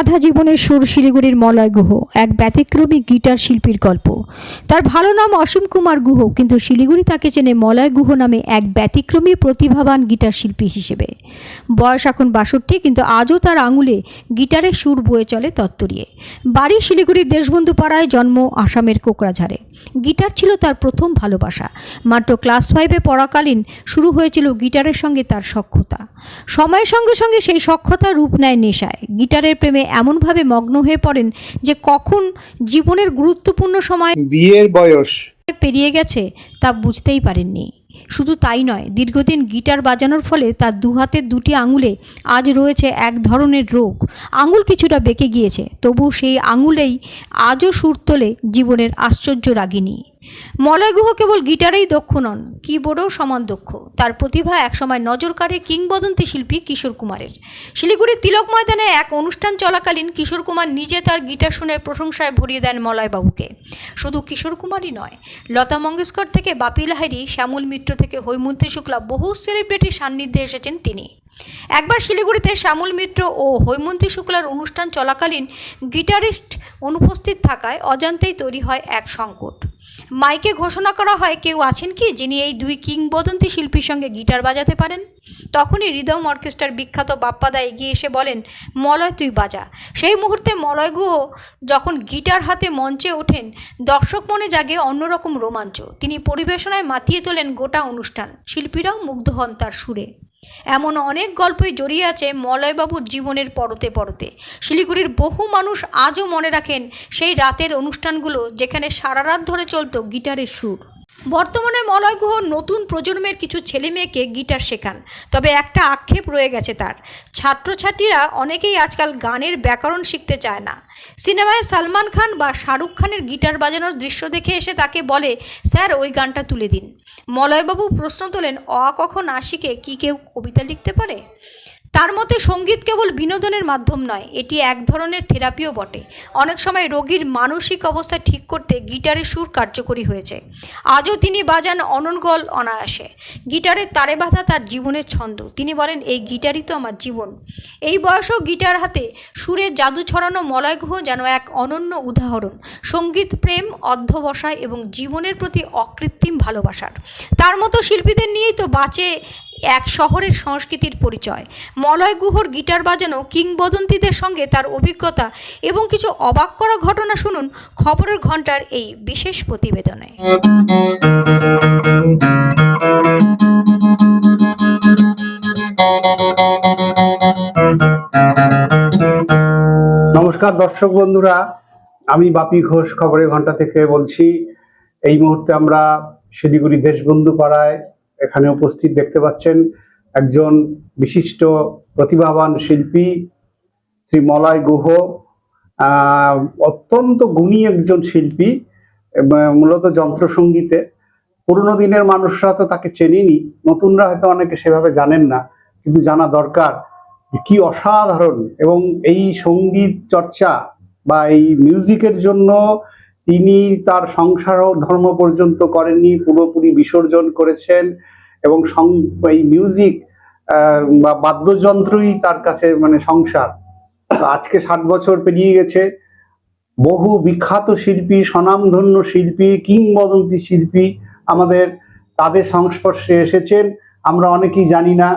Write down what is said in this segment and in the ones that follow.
বাঁধা জীবনের সুর শিলিগুড়ির মলয় গুহ, এক ব্যতিক্রমী গিটার শিল্পীর গল্প। তার ভালো নাম অসীম কুমার গুহ, কিন্তু শিলিগুড়ি তাকে চেনে মলয় গুহ নামে এক ব্যতিক্রমী প্রতিভাবান গিটার শিল্পী হিসেবে। বয়স এখন বাষট্টি, কিন্তু আজও তার আঙুলে গিটারের সুর বয়ে চলে তত্তরিয়ে। বাড়ি শিলিগুড়ির দেশবন্ধু পাড়ায় জন্ম, আসামের কোকরাঝাড়ে গিটার ছিল তার প্রথম ভালোবাসা। মাত্র ক্লাস ফাইভে পড়াকালীন শুরু হয়েছিল গিটারের সঙ্গে তার সক্ষতা। সময়ের সঙ্গে সঙ্গে সেই সক্ষতা রূপ নেয় নেশায়। গিটারের প্রেমে এমনভাবে মগ্ন হয়ে পড়েন যে কখন জীবনের গুরুত্বপূর্ণ সময় বিয়ের বয়স। পেরিয়ে গেছে তা বুঝতেই পারেননি। শুধু তাই নয় দীর্ঘদিন গিটার বাজানোর ফলে তার দু হাতের দুটি আঙুলে আজ রয়েছে এক ধরনের রোগ। আঙুল কিছুটা বেঁকে গিয়েছে তবু সেই আঙুলেই আজও সুর তোলে জীবনের আশ্চর্য রাগিনী। মলয় গুহ কেবল গিটারেই দক্ষ নন, কিবোর্ডেও সমান দক্ষ। তার প্রতিভা একসময় নজর কাড়ে কিংবদন্তি শিল্পী কিশোর কুমারের। শিলিগুড়ির তিলক ময়দানে এক অনুষ্ঠান চলাকালীন কিশোর কুমার নিজে তার গিটার শুনে প্রশংসায় ভরিয়ে দেন মলয়বাবুকে। শুধু কিশোর কুমারই নয়, লতা মঙ্গেশকর থেকে বাপি লাহিড়ী শ্যামল মিত্র থেকে হৈমন্তী শুক্লা বহু সেলিব্রিটির সান্নিধ্যে এসেছেন তিনি। একবার শিলিগুড়িতে শ্যামল মিত্র ও হৈমন্তী শুক্লার অনুষ্ঠান চলাকালীন গিটারিস্ট অনুপস্থিত থাকায় অজান্তেই তৈরি হয় এক সংকট। মাইকে ঘোষণা করা হয় কেউ আছেন কি যিনি এই দুই কিংবদন্তি শিল্পীর সঙ্গে গিটার বাজাতে পারেন? তখনই হৃদম অর্কেস্ট্রার বিখ্যাত বাপ্পাদা এগিয়ে এসে বলেন, মলয় তুই বাজা। সেই মুহূর্তে মলয় গুহ যখন গিটার হাতে মঞ্চে ওঠেন, দর্শক মনে জাগে অন্যরকম রোমাঞ্চ। তিনি পরিবেশনায় মাতিয়ে তোলেন গোটা অনুষ্ঠান। শিল্পীরাও মুগ্ধ হন তার সুরে। এমন অনেক গল্পই জড়িয়ে আছে মলয়বাবুর জীবনের পরতে পরতে। শিলিগুড়ির বহু মানুষ আজও মনে রাখেন সেই রাতের অনুষ্ঠানগুলো যেখানে সারা রাত ধরে চলত গিটারের সুর। বর্তমানে মলয় গুহ নতুন প্রজন্মের কিছু ছেলে মেয়েকে গিটার শেখান, তবে একটা আক্ষেপ রয়ে গেছে তার। ছাত্রছাত্রীরা অনেকেই আজকাল গানের ব্যাকরণ শিখতে চায় না। সিনেমায় সালমান খান বা শাহরুখ খানের গিটার বাজানোর দৃশ্য দেখে এসে তাকে বলে, স্যার, ওই গানটা তুলে দিন। মলয়বাবু প্রশ্ন তোলেন, অ কখন শিখে কি কেউ কবিতা লিখতে পারে? তার মতে সংগীত কেবল বিনোদনের মাধ্যম নয়, এটি এক ধরনের থেরাপিও বটে। অনেক সময় রোগীর মানসিক অবস্থা ঠিক করতে গিটারের সুর কার্যকরী হয়েছে আজও তিনি বাজান অনর্গল অনায়াসে। গিটারের তারে বাঁধা তার জীবনের ছন্দ। তিনি বলেন, এই গিটারই তো আমার জীবন। এই বয়সেও গিটার হাতে সুরের জাদু ছড়ানো মলয় গুহ যেন এক অনন্য উদাহরণ। সংগীত প্রেম, অধ্যবসায় এবং জীবনের প্রতি অকৃত্রিম ভালোবাসার। তার মতো শিল্পীদের নিয়েই তো বাঁচে এক শহরের সংস্কৃতির পরিচয়। মলয় গুহর গিটার বাজানো কিংবদন্তিদের সঙ্গে তার অভিজ্ঞতা এবং কিছু অবাক করা ঘটনা শুনুন খবরের ঘণ্টার এই বিশেষ প্রতিবেদনে। নমস্কার দর্শক বন্ধুরা, আমি বাপি ঘোষ খবরের ঘণ্টা থেকে বলছি। এই মুহূর্তে আমরা শিলিগুড়ি দেশবন্ধু পাড়ায় এখানে উপস্থিত দেখতে পাচ্ছেন একজন বিশিষ্ট প্রতিভাবান শিল্পী, শ্রী মলয় গুহ অত্যন্ত গুণী একজন শিল্পী মূলত যন্ত্রসঙ্গীতে। পুরনো দিনের মানুষরা তো তাকে চেনেনি, নতুনরা হয়তো অনেকে সেভাবে জানেন না, কিন্তু জানা দরকার কি অসাধারণ। এবং এই সংগীত চর্চা বা এই মিউজিকের জন্য তিনি তার সংসার ধর্ম পর্যন্ত করেননি, পুরোপুরি বিসর্জন করেছেন এবং এই মিউজিক বা বাদ্যযন্ত্রই তার কাছে মানে সংসার। আজকে ষাট বছর পেরিয়ে গেছে। বহু বিখ্যাত শিল্পী, স্বনামধন্য শিল্পী, কিংবদন্তি শিল্পী আমাদের, তাদের সংস্পর্শে এসেছেন। আমরা অনেকেই জানি না।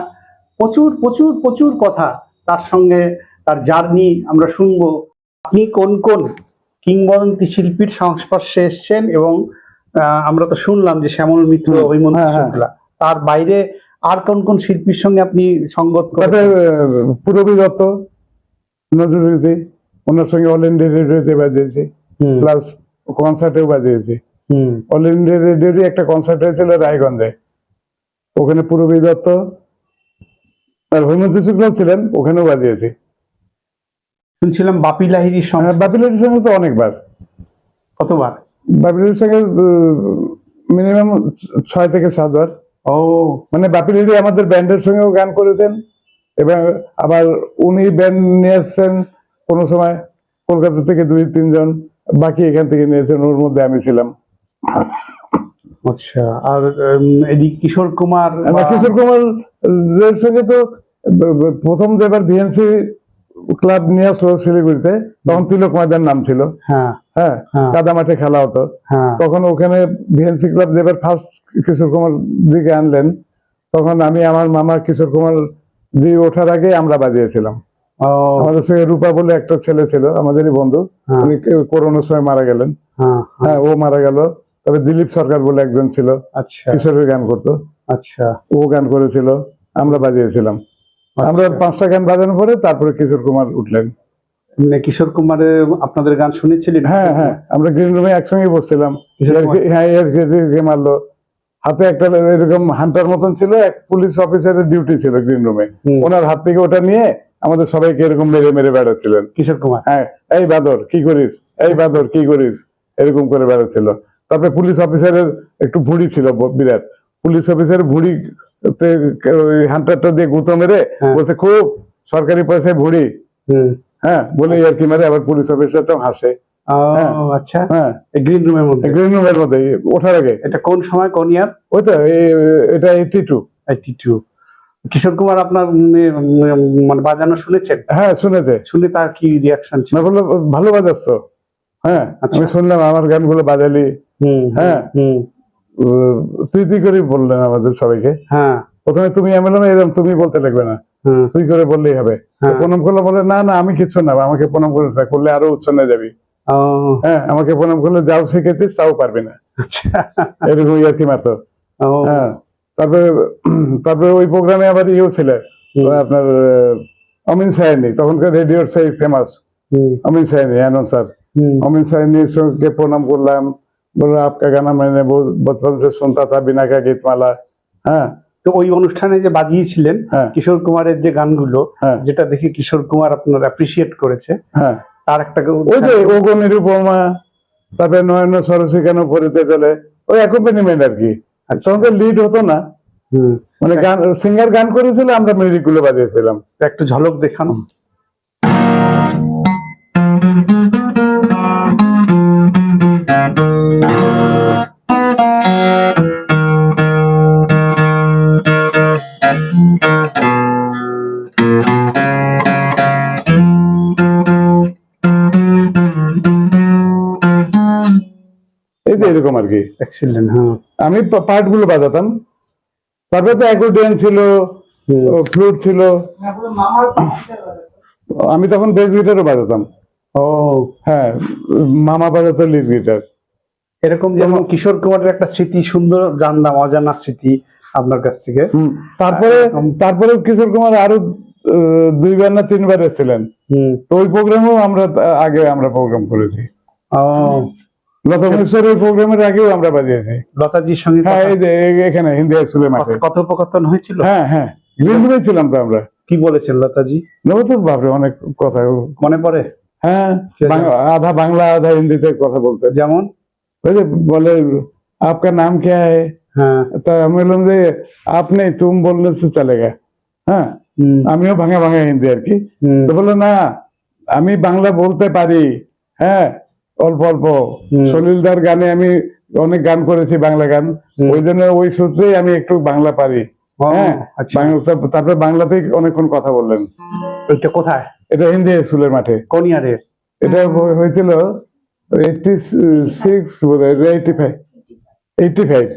প্রচুর প্রচুর প্রচুর কথা তার সঙ্গে, তার জার্নি আমরা শুনব। আপনি কোন কোন? কিংবদন্তি শিল্পীর সংস্পর্শে এসছেন এবং আমরা তো শুনলাম যে শ্যামল মিত্র হুম, হৈমন্ত হ্যাঁ, হ্যাঁ। শুক্লা। তার বাইরে আর কোন কোন শিল্পীর সঙ্গে আপনি সঙ্গত পুরবী দত্ত ওনার সঙ্গে অল ইন্ডিয়া রেডিওতে বাজিয়েছে। প্লাস কনসার্টেও বাজিয়েছে। অল ইন্ডিয়া রেডিওরই একটা কনসার্ট হয়েছিল রায়গঞ্জে। ওখানে পুরবী দত্ত আর হৈমন্ত শুক্লাও ছিলেন ওখানেও বাজিয়েছে। শুনছিলাম বাপি লাহিড়ির সঙ্গে বাপিলের সঙ্গে তো অনেকবার। কতবার? বাপিলের সঙ্গে মিনিমাম ছয় থেকে সাতবার ও। মানে বাপিলেরি আমাদের ব্যান্ডের সঙ্গেও গান করেছেন এবং আবার উনি ব্যান্ড নিয়ে এসছেন কোনো সময় কলকাতা থেকে দুই তিনজন বাকি এখান থেকে নিয়েছেন ওর মধ্যে আমি ছিলাম। আচ্ছা আর এদিকে কিশোর কুমার আর কিশোর কুমার সঙ্গে তো প্রথম যেবার ভিএনসি ক্লাব নিয়ে আসলো শিলিগুড়িতে তখন তিলক ময়দান নাম ছিল। হ্যাঁ। হ্যাঁ হ্যাঁ। কাদা মাঠে খেলা হতো। হ্যাঁ। তখন ওখানে ভিএনসি ক্লাব যেবার ফার্স্ট কিশোর কুমার দিকে আনলেন তখন আমি আমার মামা কিশোর কুমার জি ওঠার আগে আমরা বাজিয়েছিলাম। আমাদের সঙ্গে রূপা বলে একটা ছেলে ছিল আমাদেরই বন্ধু। উনি করোনার সময় মারা গেলেন। হ্যাঁ ও মারা গেল। তবে দিলীপ সরকার বলে একজন ছিল। আচ্ছা। কিশোরের গান করতো। আচ্ছা। ও গান করেছিল। আমরা বাজিয়েছিলাম। আমরা আচ্ছা। পাঁচটা গান বাজানোর পরে তারপরে কিশোর কুমার উঠলেন। মানে কিশোর কুমারের আপনাদের গান শুনেছিলেন? হ্যাঁ হ্যাঁ। আমরা গ্রিন রুমে একসঙ্গে বসছিলাম। হ্যাঁ মারলো। হাতে একটা এরকম হান্টার মতন ছিল এক পুলিশ অফিসারের ডিউটি ছিল গ্রিন রুমে। ওনার হাত থেকে ওটা নিয়ে আমাদের সবাইকে এরকম মেরে মেরে বেড়াচ্ছিলেন। কিশোর কুমার। হ্যাঁ এই বাদর কি করিস? এই বাদর কি করিস? এরকম করে বেড়াচ্ছিল। তারপরে পুলিশ অফিসারের একটু ভুড়ি ছিল বিরাট। পুলিশ অফিসারের ভুড়ি হান্টারটা দিয়ে গুঁতো মেরে হ্যাঁ। বলছে খুব সরকারি পয়সায় ভুড়ি। হ্যাঁ বলে আর কি মারে আবার পুলিশ অফিসারটাও হাসে। হ্যাঁ। আচ্ছা। হ্যাঁ। গ্রিন রুমের মধ্যে? গ্রিন রুমের মধ্যে ওঠার আগে। এটা কোন সময় কোন ইয়ার? ওই তো এটা eighty two eighty two Kishore Kumar আপনার মানে বাজানো শুনেছেন? হ্যাঁ শুনেছে। শুনে তার কি রিয়াকশন ছিল? বলল ভালো বাজাস তো হ্যাঁ আচ্ছা। আমি শুনলাম আমার গানগুলো বাজালি। হুম হ্যাঁ। তুই তুই করে বললেন আমাদের সবাইকে। হ্যাঁ। প্রথমে তুমি আমি বললাম এরকম তুমি বলতে লাগবে না। তুই করে বললেই হবে। হ্যাঁ। প্রণাম করলে বলে না না আমি কিছু না আমাকে প্রণাম করে করলে আরও উচ্ছন্নে যাবি। হ্যাঁ আমাকে প্রণাম করলে যাও শিখেছিস তাও পারবি না। আচ্ছা। এরকম ইয়ার কি মারতো হ্যাঁ তারপরে তারপরে ওই প্রোগ্রামে আবার ইয়েও ছিল। আপনার অমিন সায়নি তখনকার রেডিওর সেই ফেমাস অমিন সায়নি অ্যানাউন্সার হুম, অমিন সায়নির সঙ্গে প্রণাম করলাম। বলুন আপকা গানা মানে বছর সে শুনতা থা বিনা গীতমালা হ্যাঁ। তো ওই অনুষ্ঠানে যে বাজিয়েছিলেন হ্যাঁ। কিশোর কুমারের যে গানগুলো হ্যাঁ। যেটা দেখে কিশোর কুমার আপনার অ্যাপ্রিসিয়েট করেছে হ্যাঁ। তার একটা ওই যে ওগো উপমা তারপরে নয়ন সরস্বী কেন পরিতে চলে? ওই অ্যাকম্পানিমেন্ট আর কি। তখন তো লিড হতো না। মানে গান সিঙ্গার গান করেছিল আমরা মিউজিকগুলো বাজিয়েছিলাম। একটা ঝলক দেখানো। এক্সিলেন্ট হ্যাঁ। আমি পার্টগুলো বাজাতাম। তারপরে তো অ্যাকোর্ডিয়ান ছিল ফ্লুট ছিল। আমি তখন বেস গিটারও বাজাতাম। ও। হ্যাঁ মামা বাজাতো লিড গিটার। এরকম যেমন কিশোর কুমারের একটা স্মৃতি সুন্দর জানলাম অজানা স্মৃতি আপনার কাছ থেকে। তারপরে তারপরে কিশোর কুমার আরও দুইবার না তিনবার এসেছিলেন। তো ওই প্রোগ্রামেও আমরা আগে আমরা প্রোগ্রাম করেছি। ও। আচ্ছা। প্রোগ্রামের আমরা হ্যাঁ, এখানে হিন্দি কথোপকথন হয়েছিল? হ্যাঁ হ্যাঁ। কি বলেছেন কথা হ্যাঁ, আধা বাংলা আধা হিন্দিতে কথা বলতে। যেমন? বলে আপনার নাম কে হ্যাঁ। আমি বললাম যে আপনি তুম বললে তো চলে গা হ্যাঁ আমিও ভাঙা ভাঙা হিন্দি আর কি। তো বলল না আমি বাংলা বলতে পারি। হ্যাঁ অল্প অল্প। সলিলদার গানে আমি অনেক গান করেছি বাংলা গান। ওই জন্য ওই সূত্রেই আমি একটু বাংলা পারি। হ্যাঁ? আচ্ছা। তারপর- বাংলাতেই অনেকক্ষণ কথা বললেন। ওইটা কোথায়? এটা হিন্দি স্কুলের মাঠে। কোন ইয়ারে? এটা হয়েছিল এইটটি সিক্স বোধ হয় eighty five eighty five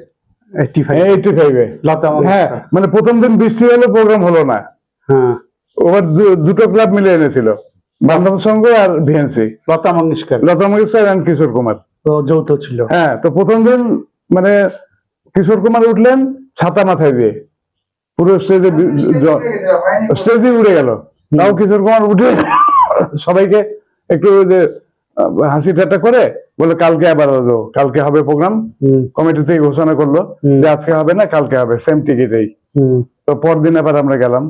eighty five eighty ফাইভে হ্যাঁ মানে প্রথম দিন বৃষ্টি হলো প্রোগ্রাম হলো না। হ্যাঁ। ওবার দুটো ক্লাব মিলে এনেছিল। বান্ধব সংঘ আর ভিএনসি। লতা মঙ্গেশকর। লতা মঙ্গেশকর আর কিশোর কুমার। তো যৌথ ছিল। হ্যাঁ তো প্রথম দিন মানে কিশোর কুমার উঠলেন ছাতা মাথায় দিয়ে। পুরো স্টেজে স্টেজে উড়ে গেল। তাও কিশোর কুমার উঠে সবাইকে একটু যে হাসি ঠাট্টা করে বলে কালকে আবার আসব। কালকে হবে প্রোগ্রাম। কমিটি থেকে ঘোষণা করল যে আজকে হবে না কালকে হবে। সেম টিকিটেই হুম। তো পরদিন আবার আমরা গেলাম।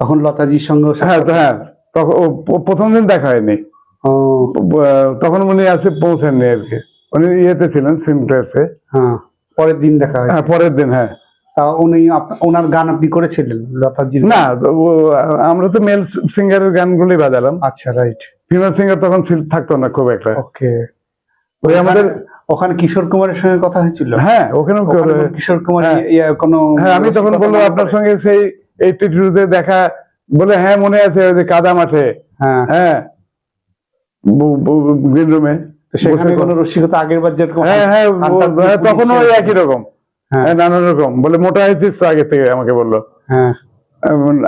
তখন লতাজির সঙ্গে হ্যাঁ হ্যাঁ। তখন প্রথম দিন দেখা হয়নি। তখন উনি আসে পৌঁছাননি আর কি। উনি ইয়েতে ছিলেন সিমপ্লেক্সে। হ্যাঁ পরের দিন দেখা হয় হ্যাঁ পরের দিন হ্যাঁ। তা উনি ওনার গান আপনি করেছিলেন লতাজির না আমরা তো মেল সিঙ্গারের গানগুলি বাজালাম। আচ্ছা রাইট। ফিমেল সিঙ্গার তখন থাকতো না খুব একটা। ওকে। ওই আমাদের ওখানে কিশোর কুমারের সঙ্গে কথা হয়েছিল? হ্যাঁ ওখানে কিশোর কুমার হ্যাঁ। ইয়ে- কোনো হ্যাঁ আমি তখন মনে আপনার সঙ্গে সেই এইটি টুতে দেখা বলে হ্যাঁ মনে আছে ওই যে কাদা মাঠে। হ্যাঁ। হ্যাঁ গ্রিন রুমে। সেখানে কোনো রসিকতা আগের বার যেরকম হ্যাঁ হ্যাঁ হাতটা হ্যাঁ, ওই একই রকম। হ্যাঁ। হ্যাঁ নানা রকম। বলে মোটা হয়েছিস? আগে থেকে আমাকে বলল। হ্যাঁ।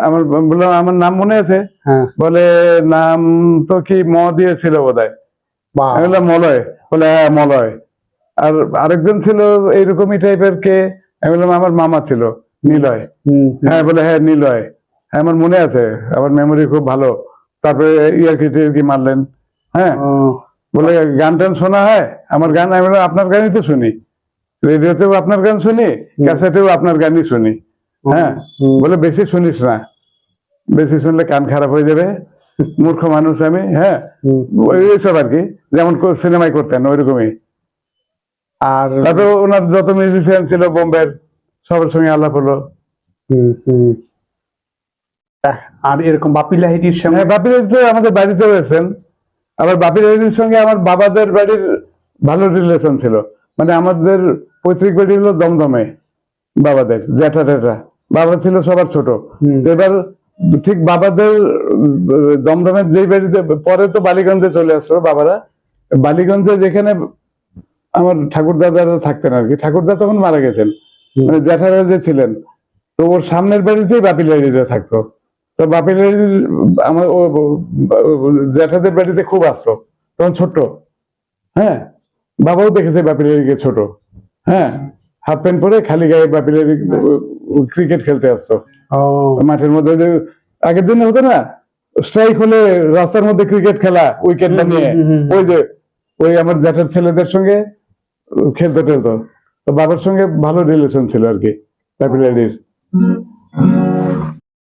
আমার বললাম আমার নাম মনে আছে? হ্যাঁ। বলে নাম তো কি ম দিয়েছিল বোধ হয় মলয়। বলে হ্যাঁ মলয়। আর আরেকজন ছিল এইরকমই টাইপের কে? আমি বললাম আমার মামা ছিল নিলয়। হ্যাঁ বলে হ্যাঁ নিলয়। হ্যাঁ আমার মনে আছে। আমার মেমোরি খুব ভালো। তারপরে ইয়ারকি টিয়ারকি মারলেন? হ্যাঁ? বলে গান টান শোনা হয়? আমার গান আমি আপনার গানই তো শুনি। রেডিওতেও আপনার গান শুনি ক্যাসেটেও আপনার গানই শুনি। হ্যাঁ? বলে বেশি শুনিস না। বেশি শুনলে কান খারাপ হয়ে যাবে। মূর্খ মানুষ আমি হ্যাঁ? এইসব আর কি। যেমন সিনেমায় করতেন ওইরকমই। আর তারপরে ওনার যত মিউজিশিয়ান ছিল বোম্বের সবার সঙ্গে আলাপ হলো। আর এরকম বাপি লাহিড়ির সঙ্গে হ্যাঁ বাপির তো আমাদের বাড়িতে রয়েছেন। আবার বাপির বাড়ির সঙ্গে আমার বাবাদের বাড়ির ভালো রিলেশন ছিল। মানে আমাদের পৈতৃক বাড়ি হলো দমদমে বাবাদের জ্যাঠা টেঠা বাবা ছিল সবার ছোট। এবার ঠিক বাবাদের দমদমের যেই বাড়িতে পরে তো বালিগঞ্জে চলে আসলো বাবারা। বালিগঞ্জে যেখানে আমার ঠাকুর দাদারা থাকতেন আর কি। ঠাকুরদা তখন মারা গেছেন। মানে জ্যাঠারা যে ছিলেন তো ওর সামনের বাড়িতেই বাপিল বাড়িতে থাকতো। তো বাপিল বাড়ির আমার জ্যাঠাদের বাড়িতে খুব আসতো তখন ছোট্ট হ্যাঁ? বাবাও দেখেছে বাপিল ছোট হ্যাঁ? হাফ প্যান্ট পরে খালি গায়ে বাপিল ক্রিকেট খেলতে আসতো। মাঠের মধ্যে যে আগের দিনে হতো না স্ট্রাইক হলে রাস্তার মধ্যে ক্রিকেট খেলা উইকেট হুম। ওই যে ওই আমার জ্যাঠার ছেলেদের সঙ্গে খেলতো টেলতো। তো বাবার সঙ্গে ভালো রিলেশন ছিল আর কি ক্যাপিলারির